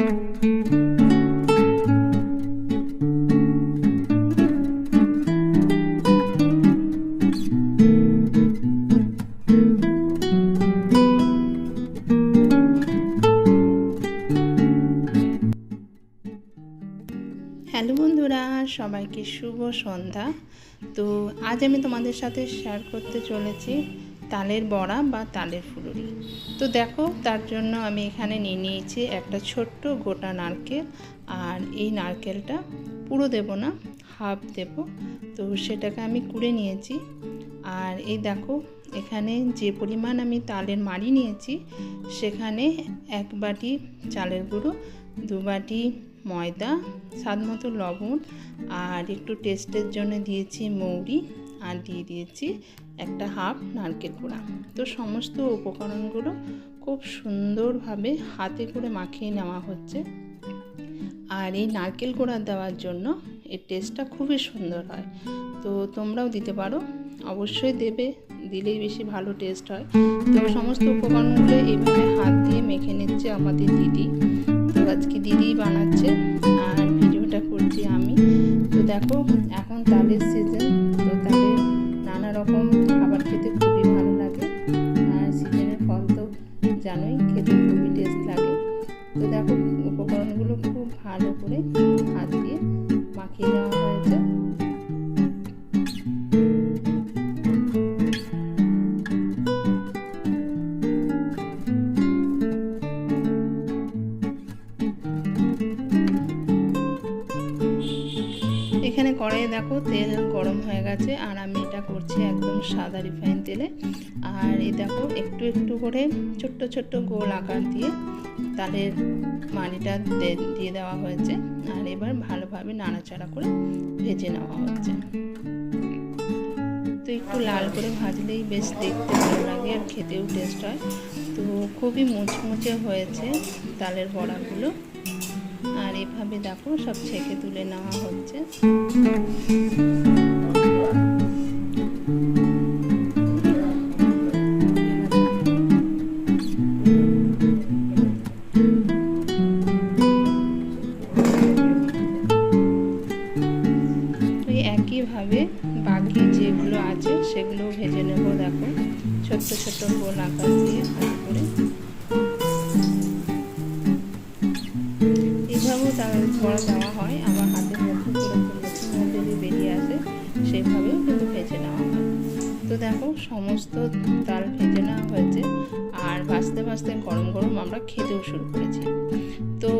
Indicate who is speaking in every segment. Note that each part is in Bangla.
Speaker 1: হ্যালো বন্ধুরা সবাইকে শুভ সন্ধ্যা। তো আজ আমি তোমাদের সাথে শেয়ার করতে চলেছি তালের বড়া বা তালের ফুলুরি। তো দেখো, তার জন্য আমি এখানে নিয়ে নিয়েছি একটা ছোট্ট গোটা নারকেল। আর এই নারকেলটা পুরো দেব না, হাফ দেব। তো সেটাকে আমি কুড়ে নিয়েছি। আর এই দেখো, এখানে যে পরিমাণ আমি তালের মাড়ি নিয়েছি, সেখানে এক বাটি চালের গুঁড়ো, দু বাটি ময়দা স্বাদ মতো লবণ, আর একটু টেস্টের জন্য দিয়েছি মৌরি। আর দিয়ে দিয়েছি একটা হাফ নারকেল গুঁড়া। তো সমস্ত উপকরণগুলো খুব সুন্দরভাবে হাতে করে মাখিয়ে নেওয়া হচ্ছে। আর এই নারকেল গুঁড়া দেওয়ার জন্য এর টেস্টটা খুবই সুন্দর হয়। তো তোমরাও দিতে পারো। অবশ্যই দেবে, দিলেই বেশি ভালো টেস্ট হয়। তো সমস্ত উপকরণগুলো এইভাবে হাত দিয়ে মেখে নিচ্ছে আমাদের দিদি। তো আজকে দিদি বানাচ্ছে, আর ভিডিওটা করছি আমি। তো দেখো, এখন তালের সিজন। রকম খাবার খেতে খুবই ভালো লাগে। আর সিজনের ফল তো জানোই, খেতে খুবই টেস্ট লাগে। তো দেখো, উপকরণগুলো খুব ভালো করে হাত দিয়ে মাখিয়ে নেওয়া হয়েছে। এখানে কড়াইয়ে দেখো তেল গরম হয়ে গেছে, আর আমি এটা করছি একদম সাদা রিফাইন তেলে। আর এই দেখো একটু একটু করে ছোট্ট ছোট্ট গোল আকার দিয়ে তালের মানিটা দিয়ে দেওয়া হয়েছে। আর এবার ভালোভাবে নাড়াচাড়া করে ভেজে নেওয়া হচ্ছে। তো একটু লাল করে ভাজলেই বেশ দেখতে ভালো লাগে আর খেতেও টেস্ট হয়। তো খুবই মুচমুচে হয়েছে তালের বড়াগুলো। আর এভাবে দেখো, সব ছেঁকে তুলে নেওয়া হচ্ছে। একইভাবে বাকি যেগুলো আছে সেগুলো ভেজে নেব, দেখো। ছোট্ট ছোট্ট গোল আকার দিয়ে করে। বড়া দেওয়া হয়, আবার হাতের মধ্যে পুরো যদি বেরিয়ে আসে সেভাবেও কিন্তু ভেজে নেওয়া হয়। তো দেখো, সমস্ত তাল ভেজে নেওয়া হয়েছে, আর ভাজতে ভাজতে গরম গরম আমরা খেতেও শুরু করেছি। তো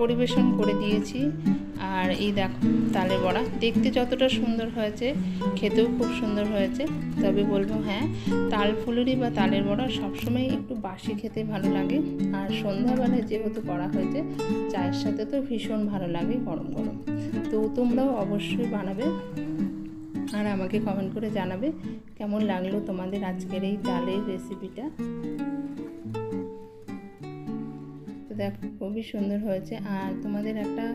Speaker 1: পরিবেশন করে দিয়েছি আর এই দেখো, তালের বড়া। দেখতে যতটা সুন্দর হয়েছে, খেতেও খুব সুন্দর হয়েছে। তবে বলব হ্যাঁ তাল ফুলুরি বা তালের বড়া সবসময় একটু বাসি খেতে ভালো লাগে। আর সন্ধ্যাবেলায় যেহেতু করা হয়েছে, চায়ের সাথে তো ভীষণ ভালো লাগে গরম গরম। তো তোমরাও অবশ্যই বানাবে আর আমাকে কমেন্ট করে জানাবে কেমন লাগল তোমাদের আজকের এই তালের রেসিপিটা তো দেখো, খুবই সুন্দর হয়েছে। আর তোমাদের একটা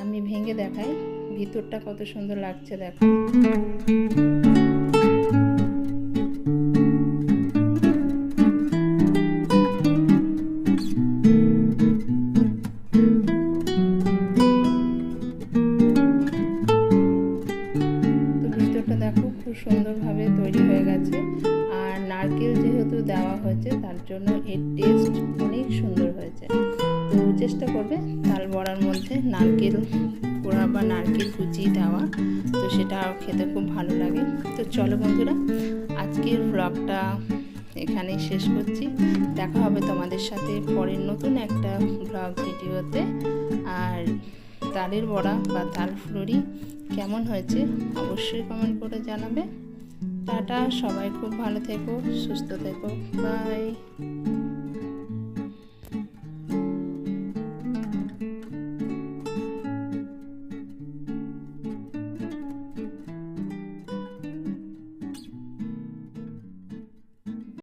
Speaker 1: আমি ভেঙে দেখাই, ভিতরটা কত সুন্দর লাগছে, দেখো। খুব সুন্দরভাবে দেওয়া হয়েছে, তার জন্য এর টেস্ট অনেক সুন্দর হয়েছে। তো চেষ্টা করবে তাল বড়ার মধ্যে নারকেল পোড়া বা নারকেল কুচি দেওয়া, তো সেটা খেতে খুব ভালো লাগে। তো চলো বন্ধুরা, আজকের ব্লগটা এখানেই শেষ করছি। দেখা হবে তোমাদের সাথে পরের নতুন একটা ব্লগ ভিডিওতে। আর তালের বড়া বা তাল ফুলুরি কেমন হয়েছে অবশ্যই কমেন্ট করে জানাবে। টাটা সবাই খুব ভালো থেকো সুস্থ থেকো বাই